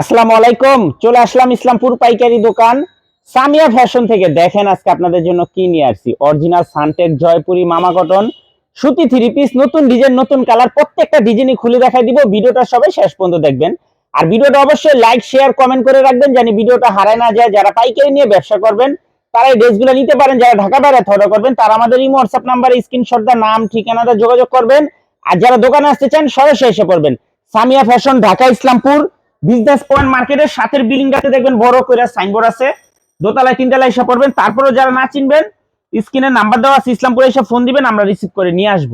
আসসালামু আলাইকুম, চলে আসলাম ইসলামপুর পাইকারি দোকান। সামিয়া ফ্যাশন থেকে দেখেন আজকে আপনাদের জন্য কি নিয়ে আসছি। অরিজিনাল সানটেক জয়পুরি মামা কটন সুতি থ্রি পিস নতুন ডিজাইন নতুন কালার প্রত্যেকটা ডিজাইনই খুলে দেখাই দিব। ভিডিওটা সবাই শেষ পর্যন্ত দেখবেন। আর ভিডিওটা অবশ্যই লাইক শেয়ার কমেন্ট করে রাখবেন জানি ভিডিওটা হারায় না যায়। যারা পাইকারি নিয়ে ব্যবসা করবেন, তারা এই ড্রেসগুলো নিতে পারেন। যারা ঢাকা বাইরে অর্ডার করবেন, তারা আমাদের এই হোয়াটসঅ্যাপ নাম্বারে স্ক্রিনশট দা নাম, ঠিকানাটা যোগাযোগ করবেন। আর যারা দোকানে আসতে চান, সরাসরি এসে পড়বেন। Samia fashion, Dhaka, Islampur. Business point মার্কেটের সাথের বিল্ডিংটাতে দেখবেন বড় করে সাইনবোর্ড আছে। দোতলায়, তিনতলায় এসে পড়বেন। তারপরেও যারা না চিনবেন স্ক্রিনে নাম্বার দেওয়া আছে, ইসলামপুরে এসে ফোন দিবেন, আমরা রিসিভ করে নিয়ে আসব।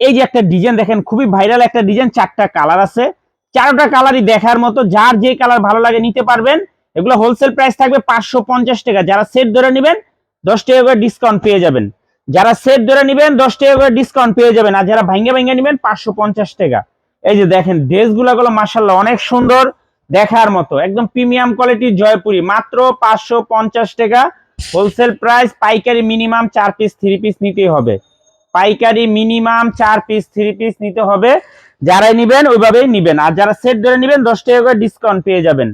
এই যে একটা ডিজাইন দেখেন, খুবই ভাইরাল একটা ডিজাইন চারটা কালার আছে। চারটা কালারই দেখার মতো, যার যে কালার ভালো লাগে নিতে পারবেন। এগুলো হোলসেল প্রাইস থাকবে পাঁচশো পঞ্চাশ টাকা। যারা সেট ধরে নেবেন, দশ টাকা করে ডিসকাউন্ট পেয়ে যাবেন। যারা সেট ধরে নেবেন, দশ টাকা করে ডিসকাউন্ট পেয়ে যাবেন। আর যারা ভাঙ্গে ভাঙ্গে নেবেন, পাঁচশো পঞ্চাশ টাকা। এই যে দেখেন ড্রেসগুলো গুলো মাসাল্লাহ অনেক সুন্দর। দেখার মতো। একদম প্রিমিয়াম কোয়ালিটির জয়পুরি। মাত্র পাঁচশো পঞ্চাশ টাকা। হোলসেল প্রাইস পাইকারি মিনিমাম চার পিস, থ্রি পিস নিতে হবে। পাইকারি মিনিমাম চার পিস, থ্রি পিস নিতে হবে। যারাই নিবেন ওইভাবেই নিবেন। আর যারা সেট ধরে নিবেন, দশ টাকা করে ডিসকাউন্ট পেয়ে যাবেন।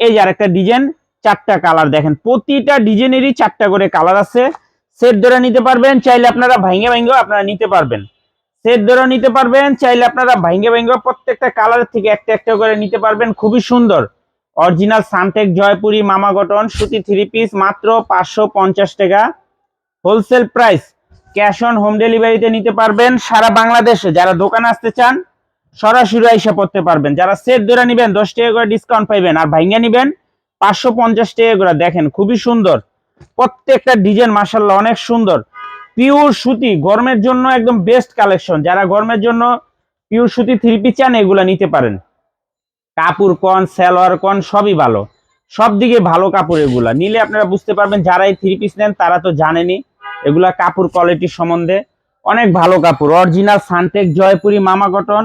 এই যে আরেকটা ডিজাইন, চারটা কালার দেখেন। প্রতিটা ডিজাইনেরই চারটা করে কালার আছে। সেট ধরে নিতে পারবেন, চাইলে আপনারা ভাঙ্গে ভাঙ্গেও আপনারা নিতে পারবেন। সেট ধরে নিতে পারবেন। চাইলে আপনারা ভাঙ্গে ভাঙ্গে প্রত্যেকটা কালারের থেকে একটা একটা করে নিতে পারবেন। খুবই সুন্দর। অরিজিনাল সানটেক জয়পুরি মামা গঠন সুতি থ্রি পিস মাত্র পাঁচশো পঞ্চাশ টাকা। Wholesale price cash on home ডেলিভারিতে নিতে পারবেন। সারা বাংলাদেশে যারা দোকান আসতে চান, সরাসরি এসে পড়তে পারবেন। যারা সেট ধরে নিবেন, দশ টাকা করে ডিসকাউন্ট পাইবেন। আর ভাঙ্গে নিবেন, পাঁচশো পঞ্চাশ টাকা করে। দেখেন, খুবই সুন্দর। প্রত্যেকটা ডিজাইন মাসাল্লাহ অনেক সুন্দর। পিওর সুতি, গরমের জন্য একদম বেস্ট কালেকশন যারা গরমের জন্য পিওর সুতি থ্রি পিস চান, এগুলো নিতে পারেন। কাপড়, কন, সালোয়ার, কন, সবই ভালো। সব দিকে ভালো কাপড় এগুলা। নিলে আপনারা বুঝতে পারবেন যারা এই থ্রি পিস নেন, তারা তো জানেনি, এগুলা কাপড় কোয়ালিটি সম্বন্ধে অনেক ভালো কাপড়। অরিজিনাল সানটেক জয়পুরি মামা কটন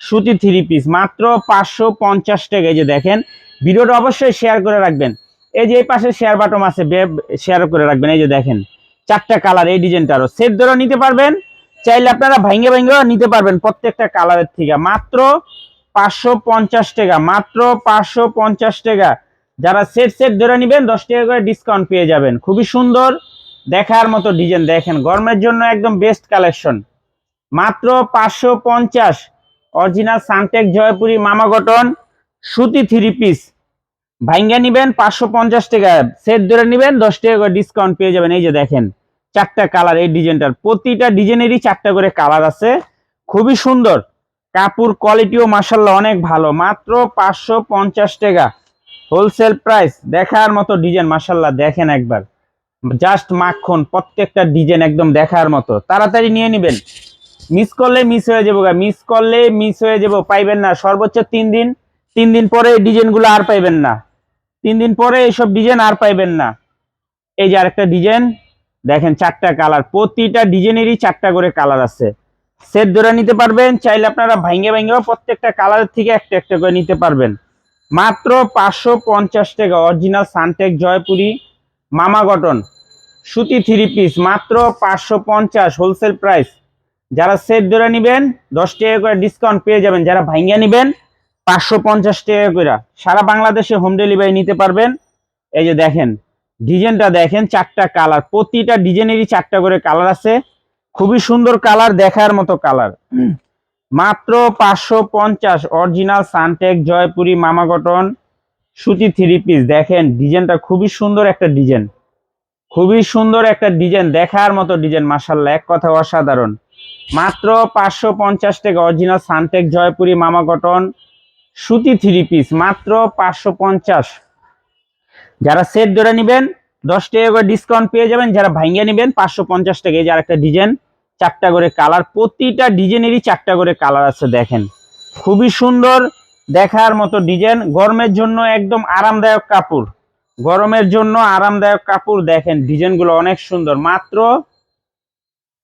সুতি থ্রি পিস মাত্র পাঁচশো পঞ্চাশ টাকা। এই যে দেখেন, ভিডিওটা অবশ্যই শেয়ার করে রাখবেন। এই যে এই পাশে শেয়ার বাটম আছে শেয়ার করে রাখবেন। এই যে দেখেন। চারটা কালার এই ডিজাইনটারও সেট ধরে নিতে পারবেন, চাইলে আপনারা ভাঙ্গে ভাঙ্গেও নিতে পারবেন প্রত্যেকটা কালারের থেকে। মাত্র পাঁচশো পঞ্চাশ টাকা, মাত্র পাঁচশো পঞ্চাশ টাকা। যারা সেট সেট ধরে নেবেন, দশ টাকা করে ডিসকাউন্ট পেয়ে যাবেন। খুবই সুন্দর, দেখার মতো ডিজাইন দেখেন। গরমের জন্য একদম বেস্ট কালেকশন মাত্র পাঁচশো পঞ্চাশ। অরিজিনাল সানটেক জয়পুরি মামা গঠন সুতি থ্রি পিস ভাঙ্গা নিবেন পাঁচশো পঞ্চাশ টাকা। সেট ধরে নিবেন দশ টাকা করে ডিসকাউন্ট পেয়ে যাবেন। এই যে দেখেন, চারটা কালার এই ডিজাইনটার প্রতিটা ডিজাইনেরই চারটা করে কালার আছে। খুবই সুন্দর। কাপড় কোয়ালিটিও মাসাল্লাহ অনেক ভালো। মাত্র পাঁচশো পঞ্চাশ টাকা। হোলসেল প্রাইস দেখার মতো ডিজাইন মাসাল্লাহ দেখেন একবার। জাস্ট মাখন, প্রত্যেকটা ডিজাইন একদম দেখার মতো। তাড়াতাড়ি নিয়ে নিবেন। মিস করলে মিস হয়ে যাব মিস করলে মিস হয়ে যাব। পাইবেন না। সর্বোচ্চ তিন দিন তিন দিন পরে এই ডিজাইনগুলো আর পাইবেন না। তিন দিন পরে এইসব ডিজাইন আর পাইবেন না। এই যে আরেকটা ডিজাইন দেখেন চারটা কালার প্রতিটা ডিজাইনেরই চারটা করে কালার আছে। সেট ধরে নিতে পারবেন, চাইলে আপনারা ভাঙ্গে ভাঙ্গেও প্রত্যেকটা কালারের থেকে একটা একটা করে নিতে পারবেন। মাত্র পাঁচশো পঞ্চাশ টাকা অরিজিনাল সানটেক জয়পুরি মামা গঠন। সুতি থ্রি পিস মাত্র পাঁচশো পঞ্চাশ হোলসেল প্রাইস যারা সেট ধরে নেবেন, দশ টাকা করে ডিসকাউন্ট পেয়ে যাবেন। যারা ভাঙ্গা নেবেন পাঁচশো পঞ্চাশ টাকা করে সারা বাংলাদেশে হোম ডেলিভারি নিতে পারবেন। এই যে দেখেন, ডিজাইনটা দেখেন, চারটা কালার প্রতিটা ডিজাইনেরই চারটা করে কালার আছে। খুবই সুন্দর কালার দেখার মতো কালার মাত্র পাঁচশো পঞ্চাশ অরিজিনাল সানটেক জয়পুরি মামা কটন সুতি থ্রি পিস দেখেন, ডিজাইনটা খুবই সুন্দর একটা ডিজাইন। খুবই সুন্দর একটা ডিজাইন, দেখার মতো ডিজাইন মাসাল্লাহ এক কথা অসাধারণ। মাত্র পাঁচশো পঞ্চাশ টাকা অরিজিনাল সানটেক জয়পুরি মামা কটন সুতি থ্রি পিস মাত্র পাঁচশো পঞ্চাশ। যারা সেট ধরে নেবেন, দশ টাকা করে ডিসকাউন্ট পেয়ে যাবেন, যারা ভাঙ্গিয়ে নেবেন, পাঁচশো পঞ্চাশ টাকা। এই যে আরেকটা ডিজাইন চারটা করে কালার প্রতিটা ডিজাইনেরই চারটা করে কালার আছে, দেখেন। খুবই সুন্দর দেখার মতো ডিজাইন গরমের জন্য একদম আরামদায়ক কাপড়। গরমের জন্য আরামদায়ক কাপড়, দেখেন ডিজাইনগুলো অনেক সুন্দর। মাত্র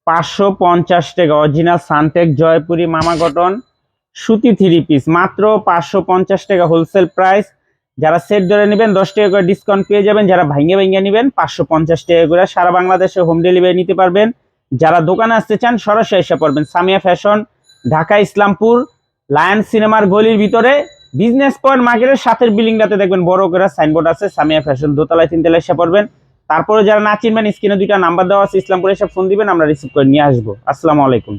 পাঁচশো পঞ্চাশ টাকা অরিজিনাল সানটেক জয়পুরি মামা কটন সুতি থ্রি পিস মাত্র পাঁচশো পঞ্চাশ টাকা হোলসেল প্রাইস যারা সেট ধরে নেবেন, দশ টাকা করে ডিসকাউন্ট পেয়ে যাবেন। যারা ভাঙ্গে ভাঙ্গে নেবেন, পাঁচশো পঞ্চাশ টাকা করে সারা বাংলাদেশে হোম ডেলিভারি নিতে পারবেন। যারা দোকানে আসতে চান, সরাসরি এসে পড়বেন। সামিয়া ফ্যাশন ঢাকা, ইসলামপুর লায়ন সিনেমার গলির ভিতরে। বিজনেস পয়েন্ট মার্কেটের সাথের বিল্ডিংটাতে দেখবেন, বড় করে সাইনবোর্ড আছে, সামিয়া ফ্যাশন দোতলায় তিনতলায় এসে পড়বেন। তারপরে যারা না চিনবেন স্ক্রিনে দুইটা নাম্বার দেওয়া আছে, ইসলামপুরে এসে ফোন দিবেন, আমরা রিসিভ করে নিয়ে আসব। আসসালামু আলাইকুম।